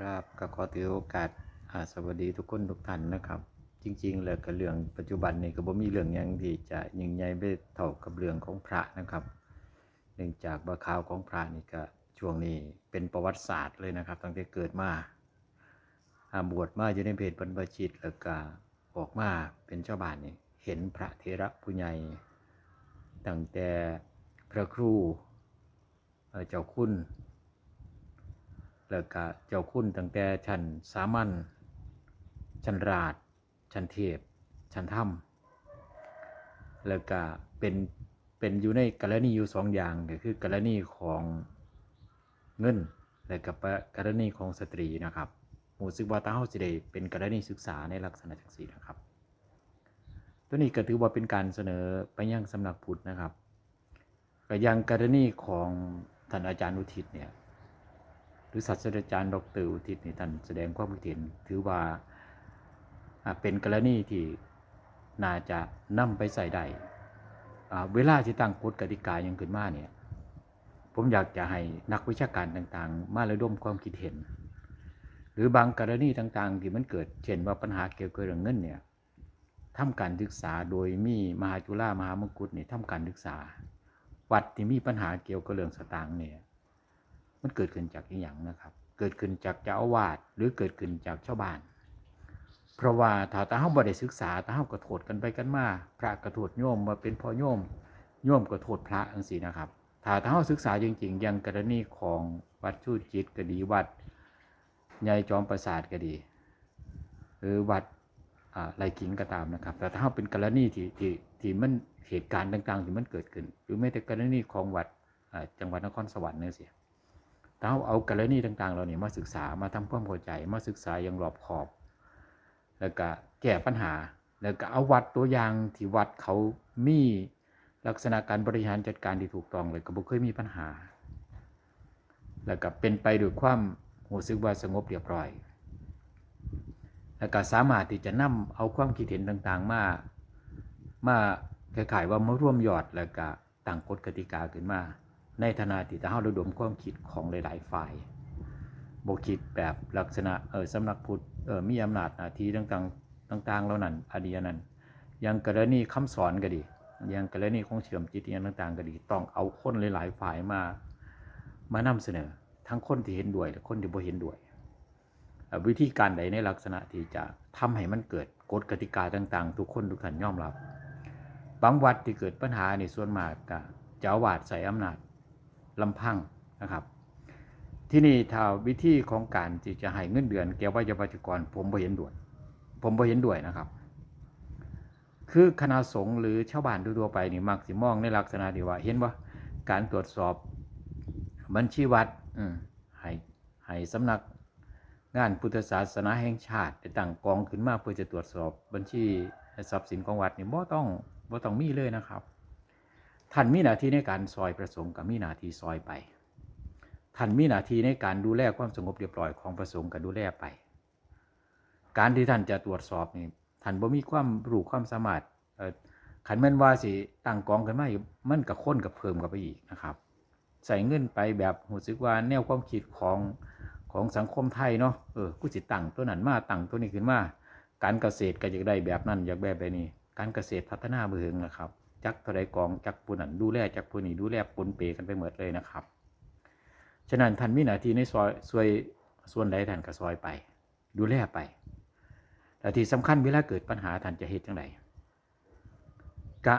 ครับก็ขอถือโอกาสสวัสดีทุกคนทุกท่านนะครับ จริง ๆ แล้วก็เรื่องปัจจุบันนี่ก็บ่มีเรื่องหยังที่จะยิ่งใหญ่ไปเท่ากับเรื่องของพระนะครับ เนื่องจากว่าข่าวของพระนี่ก็ช่วงนี้เป็นประวัติศาสตร์เลยนะครับ ตั้งแต่เกิดมาอาบวชมาอยู่ในเพศบรรพชิตแล้วก็ออกมาเป็นเจ้าบ้านนี่เห็นพระเทระผู้ใหญ่ตั้งแต่พระครูเจ้าคุณ แล้วก็เจ้าคุณตั้งแต่ชั้นสามัญชั้นราชชั้นเทพชั้นถ้ำแล้วก็เป็นเป็นอยู่ในกรณีอยู่สองอย่างก็คือกรณีของเงิน และกับกรณีของสตรีนะครับหมูซึกว่าตาเฮาสิได้เป็นกรณีศึกษาในลักษณะจังซี่นะครับ ตัวนี้ก็ถือว่าเป็นการเสนอไปยังสำนักพุทธนะครับก็ยังกรณีของท่านอาจารย์อุทิศเนี่ย หรือศาสตราจารย์ ดรอุทิศนี่ท่านแสดงความคิดเห็นถือว่าเป็นกรณีที่น่าจะนำไปใส่ได้เวลาที่ตั้งกฎกติกายังขึ้นมาเนี่ยผมอยากจะให้นักวิชาการต่างๆ มาระดมความคิดเห็น หรือบางกรณีต่างๆ ที่มันเกิดเช่นว่าปัญหาเกี่ยวกับเรื่องเงินเนี่ยทำการศึกษาโดยมีมหาจุฬามหามงกุฎนี่ยทำการศึกษา วัดที่มีปัญหาเกี่ยวกับเรื่องสตางค์เนี่ย มันเกิดขึ้นจากอย่างนะครับ เกิดขึ้นจากเจ้าอาวาสหรือเกิดขึ้นจากชาวบ้าน เพราะว่าถ้าตาเฮาบ่ได้ศึกษาตาเฮาก็โทษกันไปกันมา พระก็โทษโยมว่าเป็นพ่อโยมโยมก็โทษพระจังซี่นะครับ ถ้าตาเฮาศึกษาจริงๆ อย่างกรณีของวัดชูจิตก็ดีวัดใหญ่จอมประสาทก็ดี หรือวัดอ่าไรขิงก็ตามนะครับ แต่ถ้าเาเป็นกรณีที่ที่ที่มันเหตุการณ์ต่างๆที่มันเกิดขึ้น หรือแม้แต่กรณีของวัดจังหวัดนครสวรรค์เนี่ยเสิ เราเอากรณีต่างๆเราเนี่ยมาศึกษามาทำความเข้าใจมาศึกษาอย่างรอบขอบ แล้วก็แก้ปัญหา แล้วก็เอาวัดตัวอย่างที่วัดเขามีลักษณะการบริหารจัดการที่ถูกต้องเลยก็บ่เคยมีปัญหา แล้วก็เป็นไปด้วยความรู้สึกว่าสงบเรียบร้อย แล้วก็สามารถที่จะนำเอาความคิดเห็นต่างๆ มามาคล้ายๆว่ามาร่วมยอดแล้วก็ตั้งกฎกติกาขึ้นมา ในฐานะที่จะเฮาระดมความคิดของหลาย ๆ ฝ่ายบ่คิดแบบลักษณะเออสำนักพุทธเออมีอำนาจหน้าที่ต่างๆต่างๆเหล่านั้นอันนี้อันนั้นอย่างกรณีคำสอนก็ดีอย่างกรณีของเชื่อมจิตอย่างต่างๆก็ดี ต้องเอาคนหลาย ๆ ฝ่ายมามานำเสนอ ทั้งคนที่เห็นด้วยและคนที่บ่เห็นด้วย วิธีการใดในลักษณะที่จะทำให้มันเกิดกฎกติกาต่าง ๆ ทุกคนทุกท่านยอมรับบางวัดที่เกิดปัญหาในส่วนมากก็เจ้าวาสใส่อำนาจ ลำพังนะครับ ที่นี่ถ้าวิธีของการที่จะให้เงินเดือนแก่วิทยาวัจกร ผมบ่เห็นด้วยผมบ่เห็นด้วยนะครับ คือคณะสงฆ์หรือชาวบ้านทั่วไปนี่มักสิมองในลักษณะที่ว่า เห็นว่าการตรวจสอบบัญชีวัดให้ให้สำนักงานพุทธศาสนาแห่งชาติได้ตั้งกองขึ้นมาเพื่อจะตรวจสอบบัญชีทรัพย์สินของวัดนี่บ่ต้องบ่ต้องมีเลยนะครับ ท่านมีหน้าที่ในการซอยประสงค์กับมีหน้าที่ซอยไปท่านมีหน้าที่ในการดูแลความสงบเรียบร้อยของประสงค์กับดูแลไป การที่ท่านจะตรวจสอบนี่ท่านบ่มีความรู้ความสามารถขันแม่นว่าสิตั้งกองกันมาอยู่มันกับค้นกับเพิ่มกับไปอีกนะครับ ใส่เงินไปแบบรู้สึกว่าแนวความคิดของของสังคมไทยเนาะเออกูสิตั้งตัวนั้นมาตั้งตัวนี้ขึ้นมา การเกษตรก็อยากได้แบบนั้นอยากแบบแบบนี้การเกษตรพัฒนาเบืองนะครับ จักเทาไรกองจักผู้นั้นดูแลจักผู้นี้ดูแลปนเปกันไปหมดเลยนะครับ ฉะนั้นท่านมีหน้าที่ในซอยส่วยส่วนใดท่านก็ซอยไป ดูแลไป แต่ที่สำคัญเวลาเกิดปัญหาท่านจะเฮ็ดจังไดกะ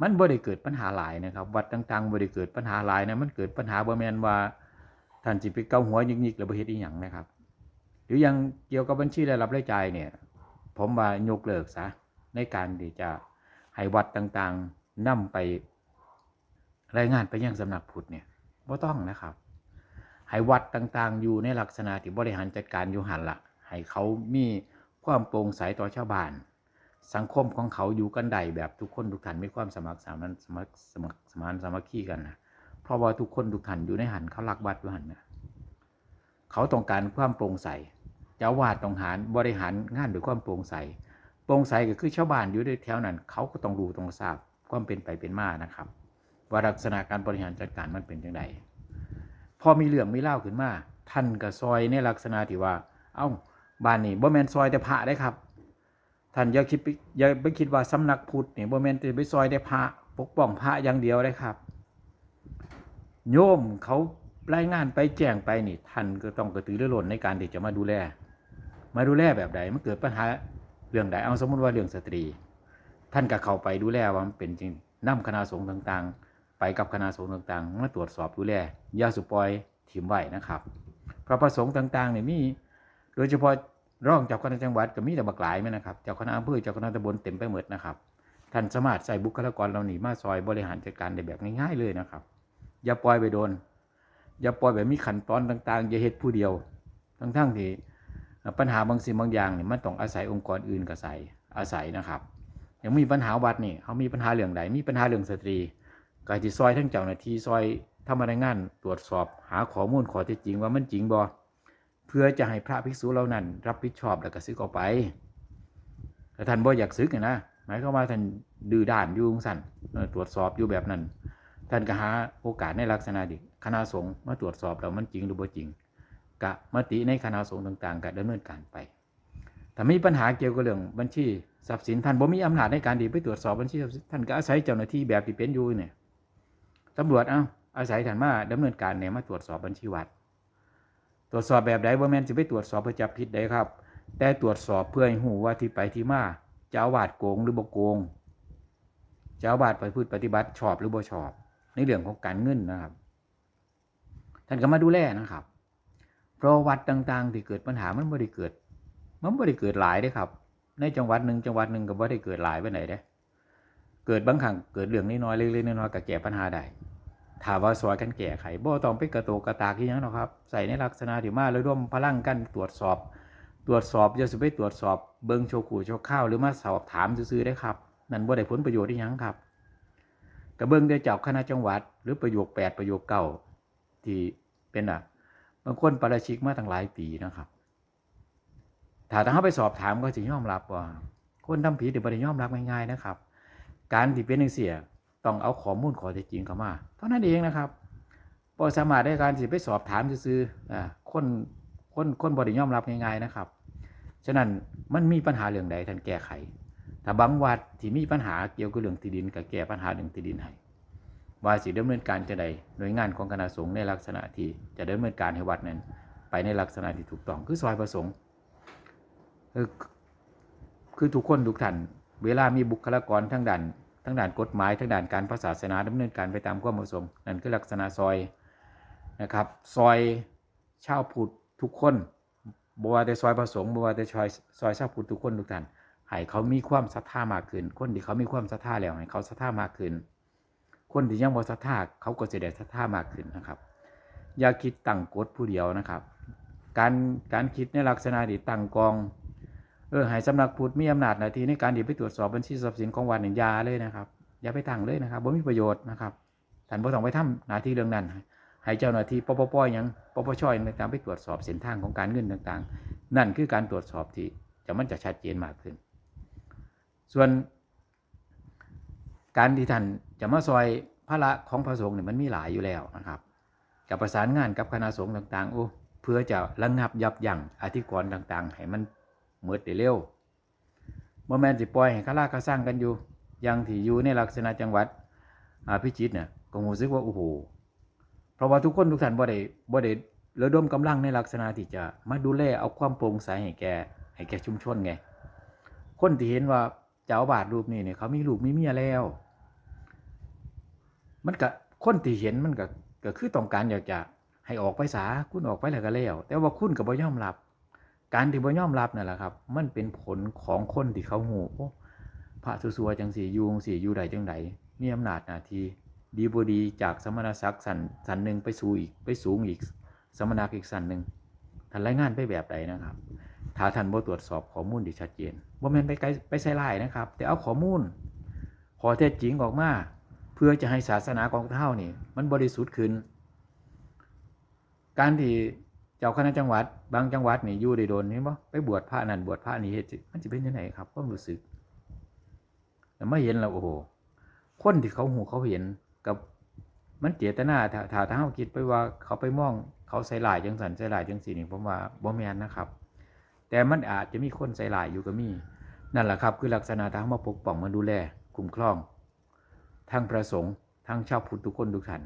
มันบ่ได้เกิดปัญหาหลายนะครับวัดต่างๆบ่ได้เกิดปัญหาหลายนะมันเกิดปัญหาบ่แม่นว่าท่านสิไปเกาหัวยิกๆแล้วบ่เฮ็ดอีหยังนะครับ หรือยังเกี่ยวกับบัญชีรายรับรายจ่ายเนี่ย ผมว่ายกเลิกซะในการที่จะ ให้วัดต่างๆนำไปรายงานไปยังสำนักพุทธเนี่ยบ่ต้องนะครับ ให้วัดต่างๆ อยู่ในลักษณะที่บริหารจัดการอยู่หันละให้เขามีความโปร่งใสต่อชาวบ้าน สังคมของเขาอยู่กันได้แบบทุกคนทุกท่านมีความสมัครสามัญสมัครสมัครสมานสมัคคีกันนะเพราะว่าทุกคนทุกท่านอยู่ในหันเขารักวัดอยู่หันนะเขาต้องการความโปร่งใสเจ้าวาดต้องหารบริหารงานด้วยความโปร่งใส โปร่งใสก็คือชาวบ้านอยู่ในแถวนั้น เขาก็ต้องรู้ต้องทราบความเป็นไปเป็นมานะครับ ว่าลักษณะการบริหารจัดการมันเป็นอย่างไรพอมีเรื่องมีเล่าขึ้นมา ท่านก็ซอยในลักษณะที่ว่า เอ้าบ้านนี่บ่แมนซอยแต่พระได้ครับ ท่านอย่าคิดไปอย่าไปคิดว่าสำนักพุทธนี่บ่แมนแต่ไปซอยแต่พระปกป้องพระอย่างเดียวได้ครับ โยมเขารายงานไปแจ้งไปนี่ท่านก็ต้องกระตือรือร้นในการที่จะมาดูแล มาดูแลแบบใดมันเกิดปัญหา เรื่องใดเอาสมมติว่าเรื่องสตรี ท่านก็เข้าไปดูแลว่ามันเป็นจริงนำคณะสงฆ์ต่างๆ ไปกับคณะสงฆ์ต่างๆมาตรวจสอบดูแลยาสุปอยถิ่มไว้นะครับ พระประสงค์ต่างๆเนี่ยมี โดยเฉพาะร่องเจ้าคณะจังหวัดก็มีแต่บักหลายไหมนะครับเจ้าคณะอำเภอเจ้าคณะตำบลเต็มไปหมดนะครับท่านสามารถใส่บุคลากรเหล่านี้มาซอยบริหารจัดการได้แบบง่ายๆเลยนะครับ อย่าปล่อยไปโดน อย่าปล่อยแบบมีขั้นตอนต่างๆ อย่าเฮ็ดผู้เดียว ทั้งๆที่ ปัญหาบางสิ่งบางอย่างเนี่ยมันต้องอาศัยองค์กรอื่นก็ใส่อาศัยนะครับอย่างมีปัญหาวัดนี่เขามีปัญหาเรื่องใดมีปัญหาเรื่องสตรีก็ให้ที่ซอยทั้งเจ้าหน้าที่ซอยทำรายงานตรวจสอบหาข้อมูลข้อเท็จจริงว่ามันจริงบ่เพื่อจะให้พระภิกษุเหล่านั้น รับผิดชอบแล้วก็ซึกออกไปแต่ท่านบ่อยากซึกเนี่ยนะหมายความว่าท่านดื้อด้านอยู่งสั่นตรวจสอบอยู่แบบนั้น ท่านก็หาโอกาสในลักษณะดิคณะสงฆ์มาตรวจสอบแล้วมันจริงหรือบ่จริง กะมติในคณะสงฆ์ต่างๆก็ดำเนินการไปถ้ามีปัญหาเกี่ยวกับเรื่องบัญชีทรัพย์สินท่านบ่มีอำนาจในการดีไปตรวจสอบบัญชีทรัพย์สินท่านก็อาศัยเจ้าหน้าที่แบบที่เป็นอยู่เนี่ยตำรวจเอ้าอาศัยท่านมาดำเนินการเนี่ยมาตรวจสอบบัญชีวัด ตรวจสอบแบบใดบ่แม่นสิไปตรวจสอบเพื่อจับผิดได้ครับ แต่ตรวจสอบเพื่อให้หูว่าที่ไปที่มาเจ้าวาดโกงหรือบ่โกงเจ้าอาวาดไปพูดปฏิบัติชอบหรือบ่ชอบ ในเรื่องของการเงินนะครับ ท่านก็มาดูแลนะครับ เพราะวัดต่างๆ ที่เกิดปัญหามันบ่ได้เกิด มันบ่ได้เกิดหลายเด้ครับ ในจังหวัดหนึ่งจังหวัดหนึ่งก็บ่ได้เกิดหลายไปไหนเด้ เกิดบางครั้งเกิดเรื่องน้อยๆเล็กๆน้อยๆก็แก้ปัญหาได้ถามว่าซอยกันแก้ไขบ่ต้องไปกระโตกกระตากที่ยังหรอกครับ ใส่ในลักษณะที่มาแล้วร่วมพลังกันตรวจสอบ ตรวจสอบอย่าสิไปตรวจสอบเบิ่งโชว์ขู่โชข้าวหรือมาสอบถามซื่อๆได้ครับ นั่นบ่ได้ผลประโยชน์ที่ยังครับกระเบิ่งได้จ้าคณะจังหวัด หรือประโยคแปดประโยคเก้าที่เป็นอะ บางคนปราชิกมาตั้งหลายปีนะครับถ้าถ้าเขาไปสอบถามก็จะยอมรับว่า คนทำผิดเดี๋ยวบ่ได้ยอมรับง่ายๆนะครับ การที่เป็นหนึ่งเสียต้องเอาข้อมูลข้อเท็จจริงเข้ามาเท่านั้นเองนะครับบ่สามารถได้การสิไปสอบถามซื่อๆอ่าคนคนคนบ่ได้ยอมรับง่ายๆนะครับ ฉะนั้นมันมีปัญหาเรื่องใดท่านแก้ไข ถ้าบางวัดที่มีปัญหาเกี่ยวกับเรื่องที่ดินก็แก้ปัญหาเรื่องที่ดินให้ ว่าสิดำเนินการจะใดหน่วยงานของคณะสงฆ์ในลักษณะที่จะดำเนินการให้วัดนั้น ไปในลักษณะที่ถูกต้องคือซอยประสงค์คือทุกคนทุกท่านเวลามีบุคลากรทั้งด้านทั้งด้านกฎหมายทั้งด้านการพระศาสนาดำเนินการไปตามความเหมาะสมนั่นคือลักษณะซอยนะครับซอยชาวพุทธทุกคนบว่าแต่ซอยประสงค์บว่าแต่ซอยซอยชาวพุทธทุกคนทุกท่านให้เขามีความศรัทธามากขึ้น คนที่เขามีความศรัทธาแล้วให้เขาศรัทธามากขึ้น คนที่ยังบ่ศรัทธาเขาก็จะได้ศรัทธามากขึ้นนะครับ อย่าคิดตั้งกฎผู้เดียวนะครับ การการคิดในลักษณะที่ตั้งกองเออให้สำนักพุทธมีอำนาจหน้าที่ในการที่ไปตรวจสอบบัญชีทรัพย์สินของวัดนี่อยาเลยนะครับอย่าไปตั้งเลยนะครับบ่มีประโยชน์นะครับท่านบ่ต้องไปทำหน้าที่เรื่องนั้นให้เจ้าหน้าที่ปปปยังปปชหยังในการไปตรวจสอบเส้นทางของการเงินต่างๆ นั่นคือการตรวจสอบที่จะมันจะชัดเจนมากขึ้น ส่วน การที่ท่านจะมาซอยพระละของพระสงฆ์เนี่ยมันมีหลายอยู่แล้วนะครับจะประสานงานกับคณะสงฆ์ต่างๆโอ้เพื่อจะระงับยับยั้งอธิกรณ์ต่าง ๆ ให้มันเมืดได้เร็วโมแมนสิปล่อยให้ข้าราชการสร้างกันอยู่ยังที่อยู่ในลักษณะจังหวัดอาพิจิตรเนี่ยก็รู้สึกว่าโอ้โหเพราะว่าทุกคนทุกท่านบ่ได้บ่ได้ระดมกำลังในลักษณะที่จะมาดูแลเอาความโปร่งใสให้แก่ให้แก่ชุมชนไง คนที่เห็นว่าเจ้าอาวาสรูปนี้เนี่ยเขามีลูกมีเมียแล้ว มันก็คนที่เห็นมันก็ก็คือต้องการอยากจะให้ออกไปสาคุณออกไปแล้วก็แล้ว แต่ว่าคุณก็บ่ยอมรับ การที่บ่ยอมรับนั่นแหละครับ มันเป็นผลของคนที่เขาหูโอ้พระสัวจังสี่ยูงสี่อยู่ใดจังใดมีอำนาจหน้าที่ดีบดีจากสมณศักดิ์สันสันหนึ่งไปสู่อีกไปสูงอีก สมณักอีกสันหนึ่งท่านรายงานไปแบบใดนะครับถ้าท่านบ่ตรวจสอบข้อมูลที่ชัดเจนบ่แม่นไปไกลไปใส่ร้ายนะครับ แต่เอาข้อมูล ขอเท็จจริงออกมา เพื่อจะให้ศาสนาของเท่านี่ มันบริสุทธิ์ขึ้น การที่เจ้าคณะจังหวัด บางจังหวัดนี่อยู่ได้โดนนี่บ่ไปบวชพระนั่นบวชพระนี่เฮ็ดมันจะเป็นยังไงครับความรู้สึกแต่ไม่เห็นแล้วโอ้โหคนที่เขาหูเขาเห็นกับมันเจตนาถ้าถ้าเฮาคิดไปว่าเขาไปมองเขาใส่หลายจังสันใส่หลายจังสีนี่ผมว่าบ่แม่นนะครับ แต่มันอาจจะมีคนใส่หลายอยู่ก็มี นั่นแหละครับ คือลักษณะทางมาปกป้องมาดูแลคุ้มครอง ทั้งประสงค์ทั้งชาวพุทธทุกคนทุกท่าน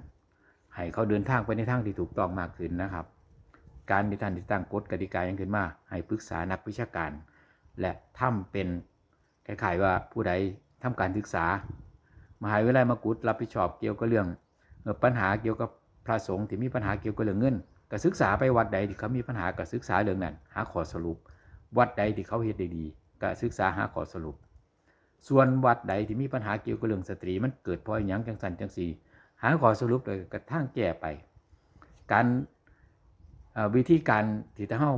ให้เขาเดินทางไปในทางที่ถูกต้องมากขึ้นนะครับ การที่ท่านที่ตั้งกฎกติกาย่างขึ้นมา ให้ปรึกษานักวิชาการ และทำเป็นคล้ายๆว่าผู้ใดทำการศึกษามหาวิทยาลัยมกุฏรับผิดชอบเกี่ยวกับเรื่องปัญหาเกี่ยวกับพระสงฆ์ที่มีปัญหาเกี่ยวกับเรื่องเงินก็ศึกษาไปวัดใดที่เขามีปัญหาก็ศึกษาเรื่องนั้น หาข้อสรุป วัดใดที่เขาเฮ็ดได้ดีก็ศึกษาหาข้อสรุป ส่วนวัดใดที่มีปัญหาเกี่ยวกับเรื่องสตรี มันเกิดพอหย่างจังสันจังสีหาข้อสรุปเลยกระทั่งแก้ไป การวิธีการที่ถ้าเฮา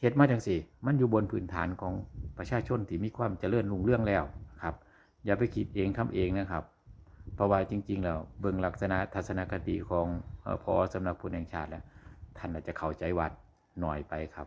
เฮ็ดมาจังสี่ มันอยู่บนพื้นฐานของประชาชนที่มีความเจริญรุ่งเรืองแล้วครับ อย่าไปคิดเองทำเองนะครับ เพราะว่าจริง ๆ แล้วเบิ่งลักษณะทัศนคติของพอสำนักพุทธแห่งชาติแล้วท่านอาจจะเข้าใจวัดหน่อยไปครับ